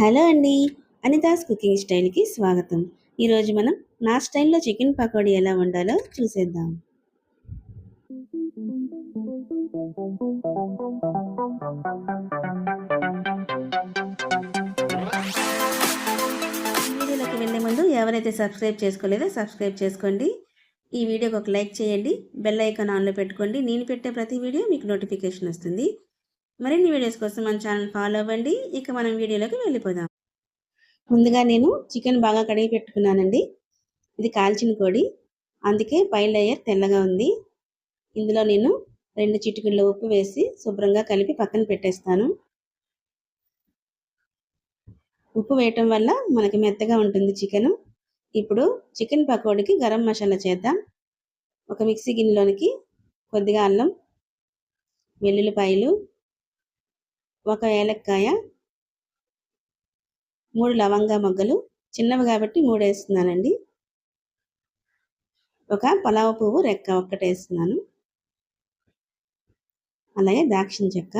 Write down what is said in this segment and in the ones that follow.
Hello అండి. Anita's cooking స్టైల్కి స్వాగతం. ఈరోజు మనం నా స్టైల్లో చికెన్ పకోడీ ఎలా వండాలో చూసేద్దాం. వీడియోలోకి వెళ్ళే ముందు ఎవరైతే సబ్స్క్రైబ్ చేసుకోలేదో సబ్స్క్రైబ్ చేసుకోండి. ఈ వీడియోకి ఒక లైక్ చేయండి. బెల్ ఐకాన్ ఆన్లో పెట్టుకోండి. నేను పెట్టే ప్రతి వీడియో మీకు నోటిఫికేషన్ వస్తుంది. మరిన్ని వీడియోస్ కోసం మన ఛానల్ ఫాలో అవ్వండి. ఇక మనం వీడియోలోకి వెళ్ళిపోదాం. ముందుగా నేను చికెన్ బాగా కడిగి పెట్టుకున్నానండి. ఇది కాల్చిన కోడి. అందుకే పై లేయర్ తెల్లగా ఉంది. ఇందులో నేను రెండు చిటికల్లో ఉప్పు వేసి శుభ్రంగా కలిపి పక్కన పెట్టేస్తాను. ఉప్పు వేయటం వల్ల మనకి మెత్తగా ఉంటుంది చికెన్. ఇప్పుడు చికెన్ పకోడీకి గరం మసాలా చేద్దాం. ఒక మిక్సీ గిన్నెలోనికి కొద్దిగా అల్లం వెల్లుల్లిపాయలు ఒక ఏలక్కాయ మూడు లవంగా మొగ్గలు చిన్నవి కాబట్టి మూడు వేస్తున్నానండి. ఒక పలావ పువ్వు రెక్క ఒక్కటి వేస్తున్నాను. అలాగే దాక్షిణ చెక్క.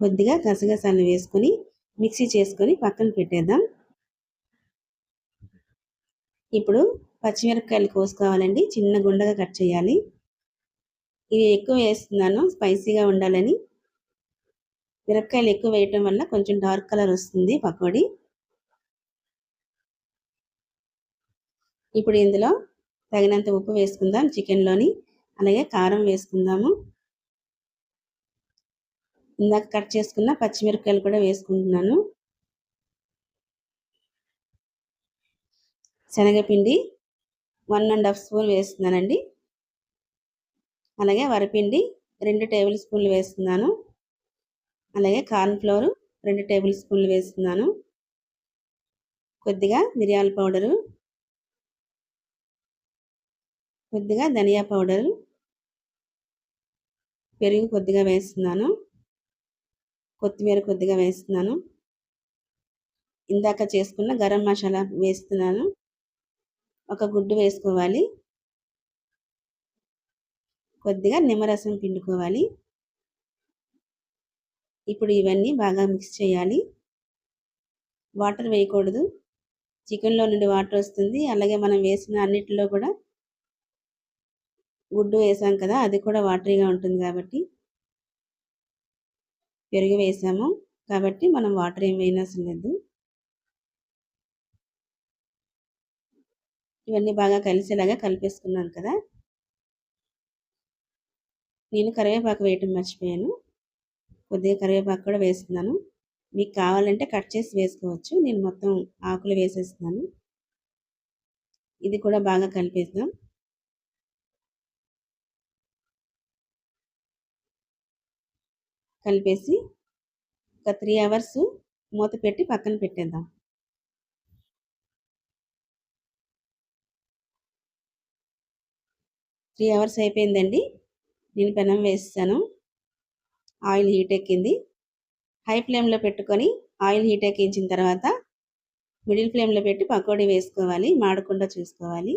కొద్దిగా గసగసాలు వేసుకొని మిక్సీ చేసుకొని పక్కన పెట్టేద్దాం. ఇప్పుడు పచ్చిమిరపకాయలు కోసుకోవాలండి. చిన్న గుండగా కట్ చేయాలి. ఇవి ఎక్కువ వేస్తున్నాను స్పైసీగా ఉండాలని. మిరపకాయలు ఎక్కువ వేయటం వల్ల కొంచెం డార్క్ కలర్ వస్తుంది పకోడీ. ఇప్పుడు ఇందులో తగినంత ఉప్పు వేసుకుందాం చికెన్లోని అలాగే కారం వేసుకుందాము. ఇందాక కట్ చేసుకున్న పచ్చిమిరపకాయలు కూడా వేసుకుంటున్నాను. శనగపిండి వన్ అండ్ హాఫ్ స్పూన్ వేస్తున్నానండి. అలాగే వరపిండి రెండు టేబుల్ స్పూన్లు వేస్తున్నాను. అలాగే కార్న్ఫ్లోర్ రెండు టేబుల్ స్పూన్లు వేస్తున్నాను. కొద్దిగా మిరియాల పౌడరు. కొద్దిగా ధనియా పౌడరు. పెరుగు కొద్దిగా వేస్తున్నాను. కొత్తిమీర కొద్దిగా వేస్తున్నాను. ఇందాక చేసుకున్న గరం మసాలా వేస్తున్నాను. ఒక గుడ్డు వేసుకోవాలి. కొద్దిగా నిమ్మరసం పిండుకోవాలి. ఇప్పుడు ఇవన్నీ బాగా మిక్స్ చేయాలి. వాటర్ వేయకూడదు. చికెన్లో నుండి వాటర్ వస్తుంది. అలాగే మనం వేసిన అన్నిటిలో కూడా గుడ్డు వేసాం కదా అది కూడా వాటరీగా ఉంటుంది కాబట్టి పెరుగు వేసాము. కాబట్టి మనం వాటర్ ఏం వేయనవసరం లేదు. ఇవన్నీ బాగా కలిసేలాగా కలిపేసుకున్నాను కదా. నేను కరివేపాకు వేయటం మర్చిపోయాను. కొద్దిగా కరివేపాకు కూడా వేస్తున్నాను. మీకు కావాలంటే కట్ చేసి వేసుకోవచ్చు. నేను మొత్తం ఆకులు వేసేస్తున్నాను. ఇది కూడా బాగా కలిపేద్దాం. కలిపేసి ఒక త్రీ అవర్స్ మూత పెట్టి పక్కన పెట్టేద్దాం. త్రీ అవర్స్ అయిపోయిందండి. నేను పెనం వేస్తాను. ఆయిల్ హీట్ ఎక్కింది. హై ఫ్లేమ్లో పెట్టుకొని ఆయిల్ హీట్ ఎక్కించిన తర్వాత మిడిల్ ఫ్లేమ్లో పెట్టి పకోడీ వేసుకోవాలి మాడకుండా చూసుకోవాలి.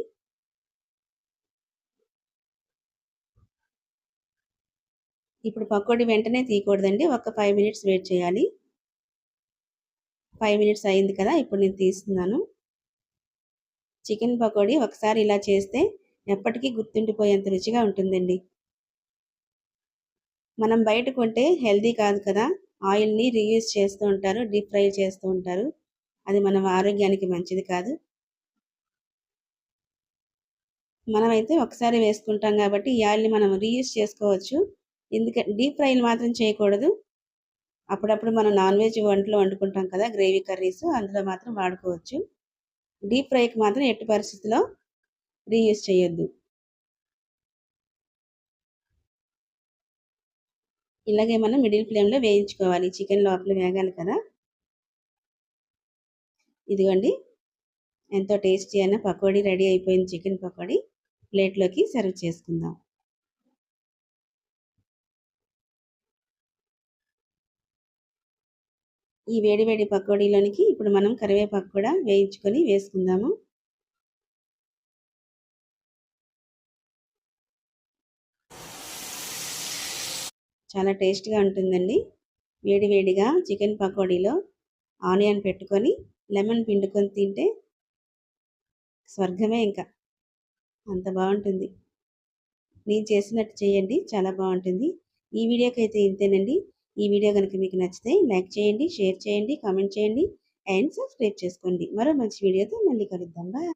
ఇప్పుడు పకోడీ వెంటనే తీయకూడదండి. ఒక ఫైవ్ మినిట్స్ వెయిట్ చేయాలి. ఫైవ్ మినిట్స్ అయింది కదా ఇప్పుడు నేను తీస్తున్నాను. చికెన్ పకోడీ ఒకసారి ఇలా చేస్తే ఎప్పటికీ గుర్తుండిపోయేంత రుచిగా ఉంటుందండి. మనం బయట కొంటే హెల్దీ కాదు కదా. ఆయిల్ని రీయూజ్ చేస్తూ ఉంటారు డీప్ ఫ్రై చేస్తూ ఉంటారు. అది మన ఆరోగ్యానికి మంచిది కాదు. మనమైతే ఒకసారి వేసుకుంటాం కాబట్టి ఈ ఆయిల్ని మనం రీయూజ్ చేసుకోవచ్చు. ఎందుకంటే డీప్ ఫ్రైలు మాత్రం చేయకూడదు. అప్పుడప్పుడు మనం నాన్ వెజ్ వంటలు వండుకుంటాం కదా గ్రేవీ కర్రీస్ అందులో మాత్రం వాడుకోవచ్చు. డీప్ ఫ్రైకి మాత్రం ఎట్టి పరిస్థితిలో రీయూజ్ చేయొద్దు. ఇలాగే మనం మిడిల్ ఫ్లేమ్లో వేయించుకోవాలి. చికెన్ లోపల వేగాలి కదా. ఇదిగోండి. ఎంతో టేస్టీ అయిన పకోడీ రెడీ అయిపోయింది. చికెన్ పకోడీ ప్లేట్లోకి సర్వ్ చేసుకుందాం. ఈ వేడి వేడి పకోడీలోనికి ఇప్పుడు మనం కరివేపాకు కూడా వేయించుకొని వేసుకుందాము. చాలా టేస్ట్గా ఉంటుందండి. వేడివేడిగా చికెన్ పకోడీలో ఆనియన్ పెట్టుకొని లెమన్ పిండుకొని తింటే స్వర్గమే ఇంకా. అంత బాగుంటుంది. నేను చేసినట్టు చేయండి చాలా బాగుంటుంది. ఈ వీడియోకి అయితే ఇంతేనండి. ఈ వీడియో కనుక మీకు నచ్చితే లైక్ చేయండి షేర్ చేయండి కామెంట్ చేయండి అండ్ సబ్స్క్రైబ్ చేసుకోండి. మరో మంచి వీడియోతో మళ్ళీ కలుద్దాం. బాయ్.